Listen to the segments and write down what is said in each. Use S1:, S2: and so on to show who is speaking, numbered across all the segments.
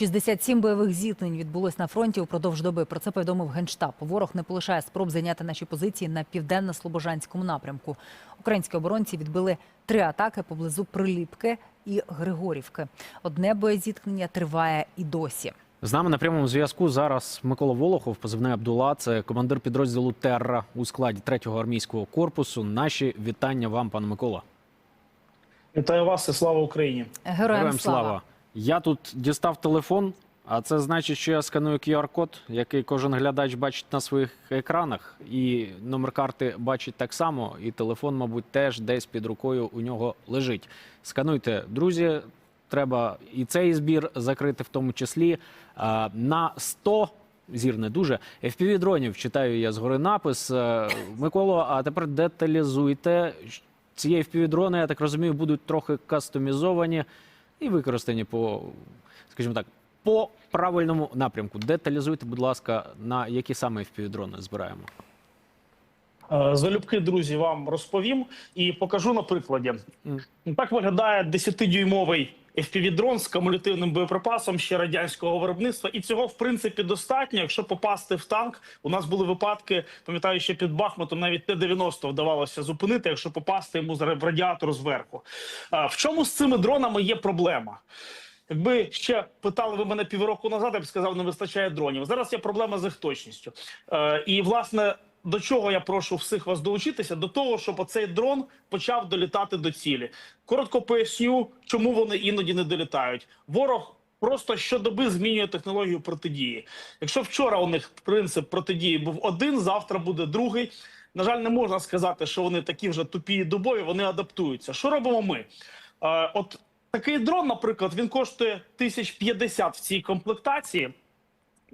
S1: 67 бойових зіткнень відбулось на фронті упродовж доби. Про це повідомив генштаб. Ворог не полишає спроб зайняти наші позиції на південно-слобожанському напрямку. Українські оборонці відбили три атаки поблизу Приліпки і Григорівки. Одне боєзіткнення триває і досі.
S2: З нами на прямому зв'язку зараз Микола Волохов, позивний Абдула. Це командир підрозділу Терра у складі 3-го армійського корпусу. Наші вітання вам, пане Микола.
S3: Вітаю вас і слава Україні.
S1: Героям, слава.
S2: Я тут дістав телефон, а це значить, що я сканую QR-код, який кожен глядач бачить на своїх екранах, і номер карти бачить так само, і телефон, мабуть, теж десь під рукою у нього лежить. Скануйте, друзі. Треба і цей збір закрити, в тому числі на 100 Зір не дуже. fpv дронів читаю я згори напис. Е, Миколо, а тепер деталізуйте. Ці fpv дрони, я так розумію, будуть трохи кастомізовані і використані по, скажімо так, по правильному напрямку. Деталізуйте, будь ласка, на які саме впівдрони збираємо.
S3: Е, Залюбки, друзі, вам розповім і покажу на прикладі. Так виглядає 10-дюймовий FPV-дрон з кумулятивним боєприпасом ще радянського виробництва. І цього, в принципі, достатньо. Якщо попасти в танк, у нас були випадки, пам'ятаю, ще під Бахмутом навіть Т-90 вдавалося зупинити, якщо попасти йому в радіатор зверху. В чому з цими дронами є проблема? Якби ще питали ви мене півроку назад, я б сказав, не вистачає дронів. Зараз є проблема з їх точністю. Е, і власне до чого я прошу всіх вас долучитися? До того, щоб оцей дрон почав долітати до цілі. Коротко поясню, чому вони іноді не долітають. Ворог. Просто щодоби змінює технологію протидії. Якщо вчора у них принцип протидії був один, завтра буде другий. На жаль, не можна сказати, що вони такі вже тупі і дубові, вони адаптуються. Що робимо ми? Е, от такий дрон, наприклад, він коштує 1050 в цій комплектації.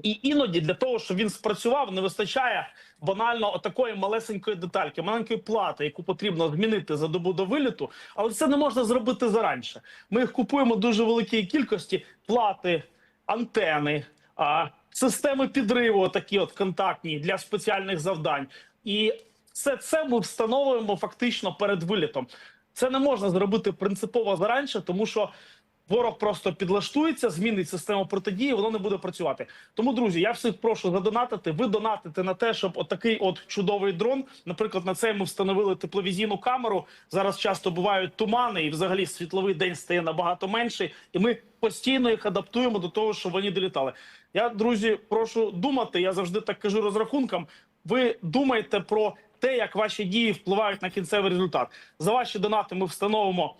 S3: І іноді для того, щоб він спрацював, не вистачає банально отакої малесенької детальки, маленької плати, яку потрібно змінити за добу до виліту. Але це не можна зробити заранше. Ми їх купуємо дуже великій кількості плати, антени, а, системи підриву, такі от контактні для спеціальних завдань. І все це ми встановлюємо фактично перед вилітом. Це не можна зробити принципово заранше, тому що ворог просто підлаштується, змінить систему протидії, воно не буде працювати. Тому, друзі, я всіх прошу задонатити. Ви донатите на те, щоб отакий от чудовий дрон. Наприклад, на цей ми встановили тепловізійну камеру. Зараз часто бувають тумани, і взагалі світловий день стає набагато менший. І ми постійно їх адаптуємо до того, щоб вони долітали. Я, друзі, прошу думати. Я завжди так кажу розрахункам. Ви думаєте про те, як ваші дії впливають на кінцевий результат. За ваші донати ми встановимо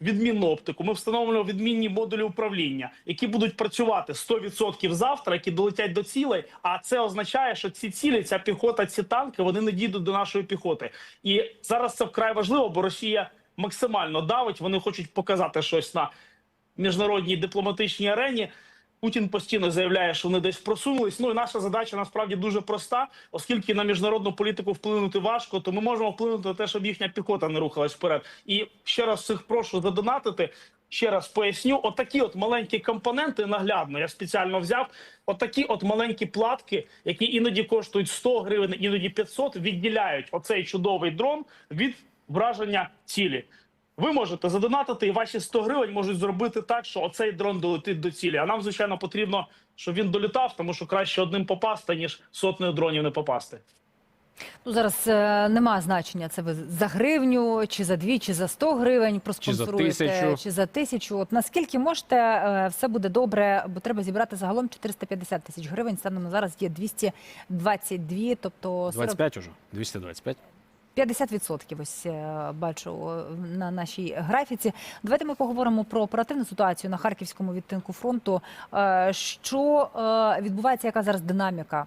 S3: відмінну оптику. Ми встановлюємо відмінні модулі управління, які будуть працювати 100% завтра, які долетять до цілей. А це означає, що ці цілі, ця піхота, ці танки, вони не дійдуть до нашої піхоти. І зараз це вкрай важливо, бо Росія максимально давить. Вони хочуть показати щось на міжнародній дипломатичній арені. Путін постійно заявляє, що вони десь просунулись. Ну і наша задача насправді дуже проста, оскільки на міжнародну політику вплинути важко, то ми можемо вплинути на те, щоб їхня піхота не рухалась вперед. І ще раз всіх прошу задонатити. Ще раз поясню, отакі от маленькі компоненти наглядно. Я спеціально взяв отакі от маленькі платки, які іноді коштують 100 гривень, іноді 500, відділяють оцей чудовий дрон від враження цілі. Ви можете задонатити, і ваші 100 гривень можуть зробити так, що оцей дрон долетить до цілі. А нам, звичайно, потрібно, щоб він долітав, тому що краще одним попасти, ніж сотнею дронів не попасти.
S1: Ну зараз е, нема значення. Це ви за гривню, чи за дві, чи за 100 гривень проспонсоруєте,
S2: тисячу.
S1: чи за тисячу. От наскільки можете, е, все буде добре, бо треба зібрати загалом 450 тисяч гривень. Станом на зараз є 222, тобто 40
S2: 25 уже? 225?
S1: 50% ось е, бачу на нашій графіці. Давайте ми поговоримо про оперативну ситуацію на харківському відтинку фронту. Е, Що е, відбувається, яка зараз динаміка?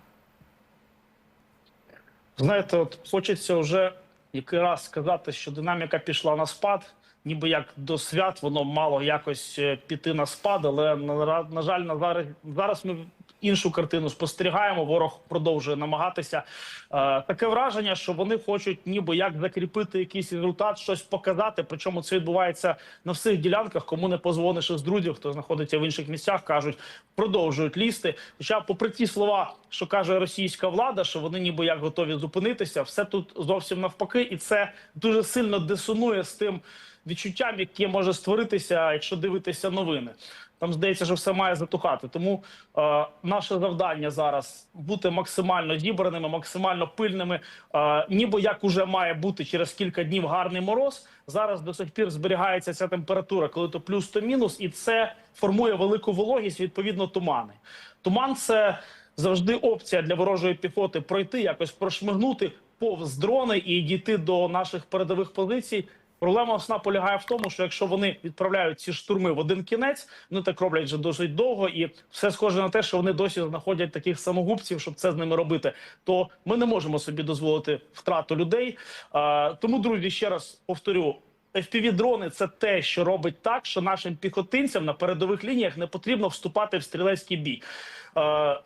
S3: Знаєте, от хочеться вже який раз сказати, що динаміка пішла на спад. Ніби як до свят воно мало якось піти на спад, але на жаль, на зараз, зараз ми іншу картину спостерігаємо. Ворог продовжує намагатися. Е, таке враження, що вони хочуть ніби як закріпити якийсь результат, щось показати. Причому це відбувається на всіх ділянках. Кому не позвониш із друзів, хто знаходиться в інших місцях, кажуть, продовжують лізти. Хоча, попри ті слова, що каже російська влада, що вони ніби як готові зупинитися, все тут зовсім навпаки, і це дуже сильно дисонує з тим відчуттям, яке може створитися, якщо дивитися новини. Там здається, що все має затухати. Тому е, наше завдання зараз бути максимально зібраними, максимально пильними. Е, ніби як уже має бути через кілька днів гарний мороз. Зараз до сих пір зберігається ця температура, коли то плюс, то мінус, і це формує велику вологість, відповідно, тумани. Туман це завжди опція для ворожої піхоти пройти, якось прошмигнути повз дрони і дійти до наших передових позицій. Проблема основна полягає в тому, що якщо вони відправляють ці штурми в один кінець, вони так роблять вже досить довго, і все схоже на те, що вони досі знаходять таких самогубців, щоб це з ними робити. То ми не можемо собі дозволити втрату людей. А, тому, друзі, ще раз повторю. FPV-дрони – це те, що робить так, що нашим піхотинцям на передових лініях не потрібно вступати в стрілецький бій.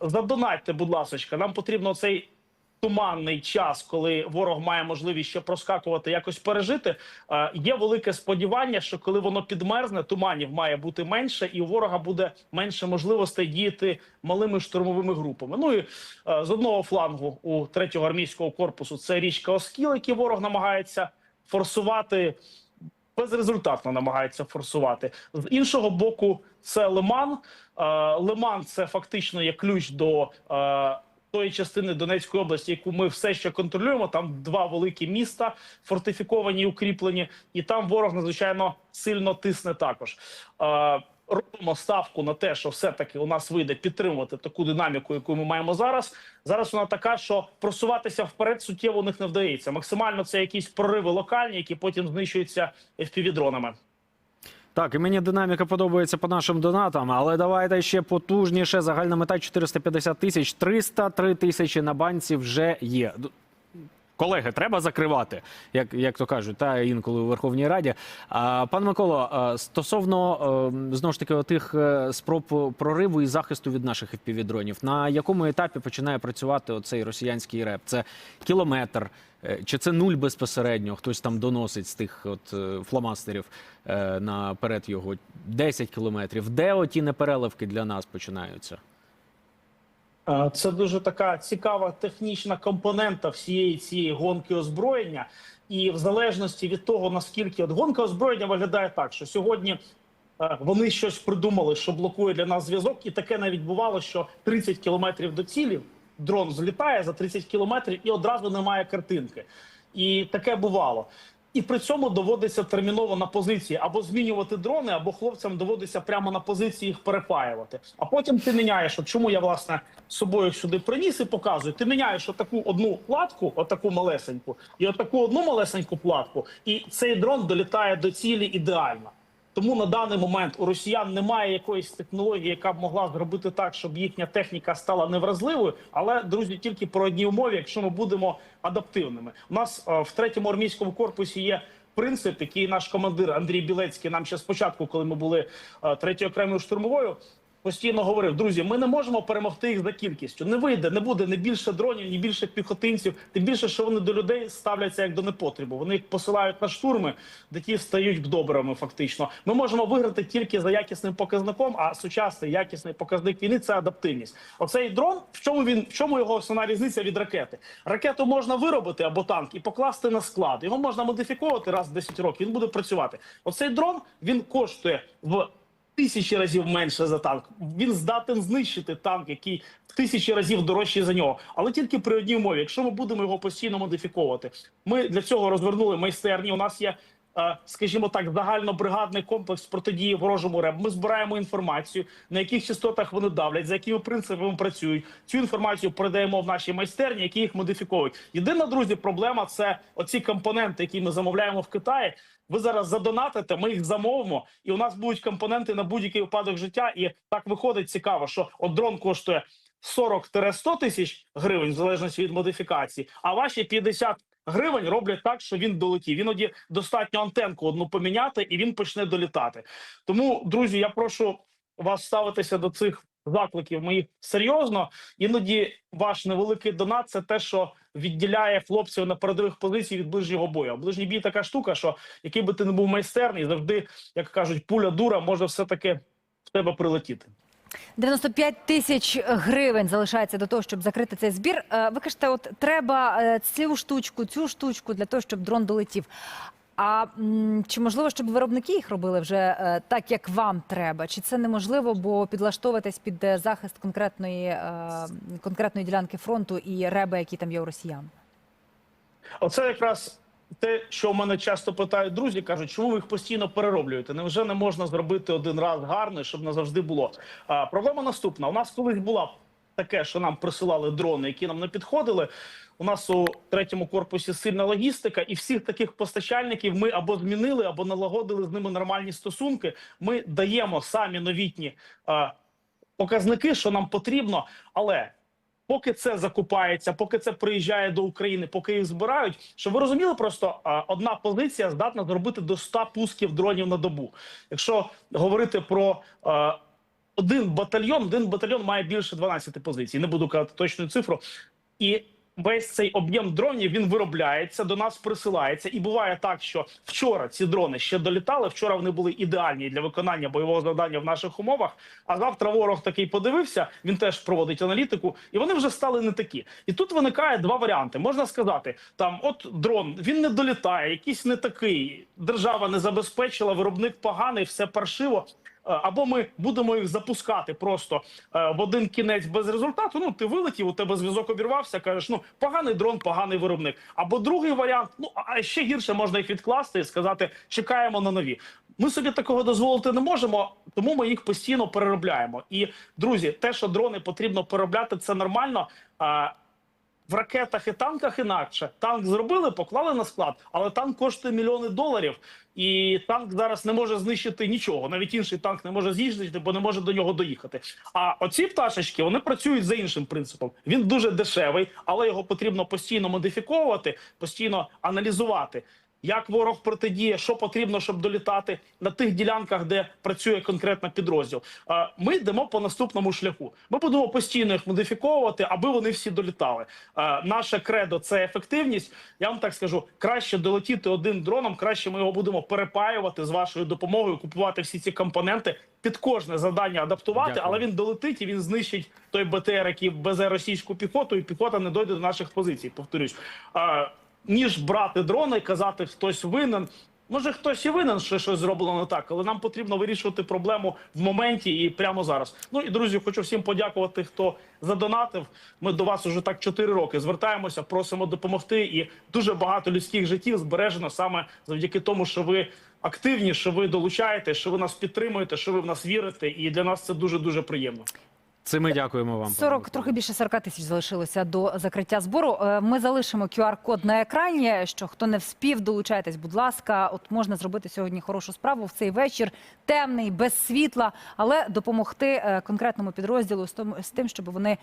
S3: Задонатьте, будь ласка, нам потрібно цей туманний час, коли ворог має можливість ще проскакувати, якось пережити. Е, є велике сподівання, що коли воно підмерзне, туманів має бути менше, і у ворога буде менше можливостей діяти малими штурмовими групами. Ну і е, з одного флангу у третього армійського корпусу це річка Оскіл, який ворог намагається форсувати. Безрезультатно намагається форсувати з іншого боку. Це Лиман. Е, Лиман це фактично є ключ до тої частини Донецької області, яку ми все ще контролюємо. Там два великі міста фортифіковані укріплені, і там ворог надзвичайно сильно тисне також. Робимо ставку на те, що все-таки у нас вийде підтримувати таку динаміку, яку ми маємо зараз. Зараз вона така, що просуватися вперед суттєво у них не вдається. Максимально це якісь прориви локальні, які потім знищуються FPV-дронами.
S2: Так, і мені динаміка подобається по нашим донатам, але давайте ще потужніше. Загальна мета 450 тисяч, 303 тисячі на банці вже є. Колеги, треба закривати, як, як то кажуть, та інколи у Верховній Раді. А, пан Миколо, стосовно е, знову ж таки тих спроб прориву і захисту від наших FPV-дронів, на якому етапі починає працювати оцей росіянський реп? Це кілометр, е, чи це нуль безпосередньо? Хтось там доносить з тих от е, фломастерів е, наперед його 10 кілометрів. Де оті непереливки для нас починаються?
S3: Е, Це дуже така цікава технічна компонента всієї цієї гонки озброєння. І в залежності від того, наскільки от гонка озброєння виглядає так, що сьогодні е, вони щось придумали, що блокує для нас зв'язок, і таке навіть бувало, що 30 кілометрів до цілі дрон злітає за 30 кілометрів і одразу немає картинки. І таке бувало. І при цьому доводиться терміново на позиції або змінювати дрони, або хлопцям доводиться прямо на позиції їх перепаювати. А потім ти міняєш. От чому я власне собою сюди приніс і показую. Ти міняєш отаку одну платку, отаку малесеньку, і отаку одну малесеньку платку, і цей дрон долітає до цілі ідеально. Тому на даний момент у росіян немає якоїсь технології, яка б могла зробити так, щоб їхня техніка стала невразливою. Але друзі, тільки про одні умови, якщо ми будемо адаптивними. У нас е, в третьому армійському корпусі є. Принцип, який наш командир Андрій Білецький нам ще спочатку, коли ми були е, третьою окремою штурмовою, постійно говорив: друзі, ми не можемо перемогти їх за кількістю. Не вийде, не буде не більше дронів, ні більше піхотинців. Тим більше, що вони до людей ставляться як до непотребу. Вони їх посилають на штурми, де ті стають добрими. Фактично, ми можемо виграти тільки за якісним показником. А сучасний якісний показник війни це адаптивність. Оцей дрон, в чому він в чому його основна різниця від ракети? Ракету можна виробити або танк і покласти на склад. Його можна модифіковувати раз в 10 років. Він буде працювати. Оцей дрон він коштує в тисячі разів менше за танк. Він здатен знищити танк, який в тисячі разів дорожчий за нього, але тільки при одній умові. Якщо ми будемо його постійно модифіковувати, ми для цього розвернули майстерні. У нас є. Е, Скажімо так, загальнобригадний комплекс протидії ворожому РЕБ. Ми збираємо інформацію, на яких частотах вони давлять, за якими принципами працюють. Цю інформацію передаємо в наші майстерні, які їх модифікують. Єдина друзі, проблема це оці компоненти, які ми замовляємо в Китаї. Ви зараз задонатите, ми їх замовимо, і у нас будуть компоненти на будь-який випадок життя. І так виходить цікаво, що от дрон коштує 40-100 тисяч гривень, в залежності від модифікації, а ваші 50 гривень роблять так, що він долетів. Іноді достатньо антенку одну поміняти, і він почне долітати. Тому, друзі, я прошу вас ставитися до цих закликів моїх серйозно. Іноді ваш невеликий донат це те, що відділяє хлопців на передових позицій від ближнього бою. А ближній бій така штука, що який би ти не був майстерний, завжди, як кажуть, пуля дура може все таки в тебе прилетіти.
S1: 95 тисяч гривень залишається до того, щоб закрити цей збір. Е, Ви кажете, от треба е, цю штучку, цю штучку для того, щоб дрон долетів. А чи можливо, щоб виробники їх робили вже е, так, як вам треба? Чи це неможливо, бо підлаштовуватись під захист конкретної, конкретної ділянки фронту і реби, які там є у росіян?
S3: Оце якраз те, що в мене часто питають друзі, кажуть, чому ви їх постійно перероблюєте? Невже не можна зробити один раз гарно, щоб назавжди було? А, проблема наступна: у нас колись була таке, що нам присилали дрони, які нам не підходили. У нас у третьому корпусі сильна логістика, і всіх таких постачальників ми або змінили, або налагодили з ними нормальні стосунки. Ми даємо самі новітні а, показники, що нам потрібно, але поки це закупається, поки це приїжджає до України, поки їх збирають, щоб ви розуміли, просто одна позиція здатна зробити до 100 пусків дронів на добу. Якщо говорити про один батальйон, один батальйон має більше 12 позицій. Не буду казати точну цифру. І весь цей об'єм дронів він виробляється, до нас присилається. І буває так, що вчора ці дрони ще долітали. Вчора вони були ідеальні для виконання бойового завдання в наших умовах. А завтра ворог такий подивився. Він теж проводить аналітику, і вони вже стали не такі. І тут виникає два варіанти. Можна сказати, там от дрон він не долітає, якийсь не такий. Держава не забезпечила, виробник поганий, все паршиво. Е, Або ми будемо їх запускати просто е, в один кінець без результату. Ну ти вилетів, у тебе зв'язок обірвався. Кажеш, ну поганий дрон, поганий виробник. Або другий варіант, ну а ще гірше можна їх відкласти і сказати, чекаємо на нові. Ми собі такого дозволити не можемо, тому ми їх постійно переробляємо. І друзі, те, що дрони потрібно переробляти, це нормально. В ракетах і танках інакше танк зробили, поклали на склад, але танк коштує мільйони доларів, і танк зараз не може знищити нічого. Навіть інший танк не може знищити, бо не може до нього доїхати. А оці пташечки вони працюють за іншим принципом. Він дуже дешевий, але його потрібно постійно модифіковувати, постійно аналізувати. Як ворог протидіє, що потрібно, щоб долітати на тих ділянках, де працює конкретно підрозділ. Ми йдемо по наступному шляху. Ми будемо постійно їх модифіковувати, аби вони всі долітали. Наше кредо це ефективність. Я вам так скажу: краще долетіти один дроном, краще ми його будемо перепаювати з вашою допомогою, купувати всі ці компоненти під кожне завдання адаптувати,
S2: Дякую.
S3: але він долетить і він знищить той БТР, який везе російську піхоту, і піхота не дойде до наших позицій. Повторюсь. Ніж брати дрони і казати, хтось винен. Може, хтось і винен, що щось зроблено так, але нам потрібно вирішувати проблему в моменті і прямо зараз. Ну і друзі, хочу всім подякувати, хто задонатив. Ми до вас уже так 4 роки звертаємося, просимо допомогти. І дуже багато людських життів збережено саме завдяки тому, що ви активні, що ви долучаєте, що ви нас підтримуєте, що ви в нас вірите. І для нас це дуже дуже приємно.
S2: Це ми дякуємо вам. пане
S1: 40, трохи більше 40 тисяч залишилося до закриття збору. Е, Ми залишимо QR-код на екрані. Що хто не вспів, долучайтесь, будь ласка. От можна зробити сьогодні хорошу справу в цей вечір, темний, без світла, але допомогти е, конкретному підрозділу з тим, щоб вони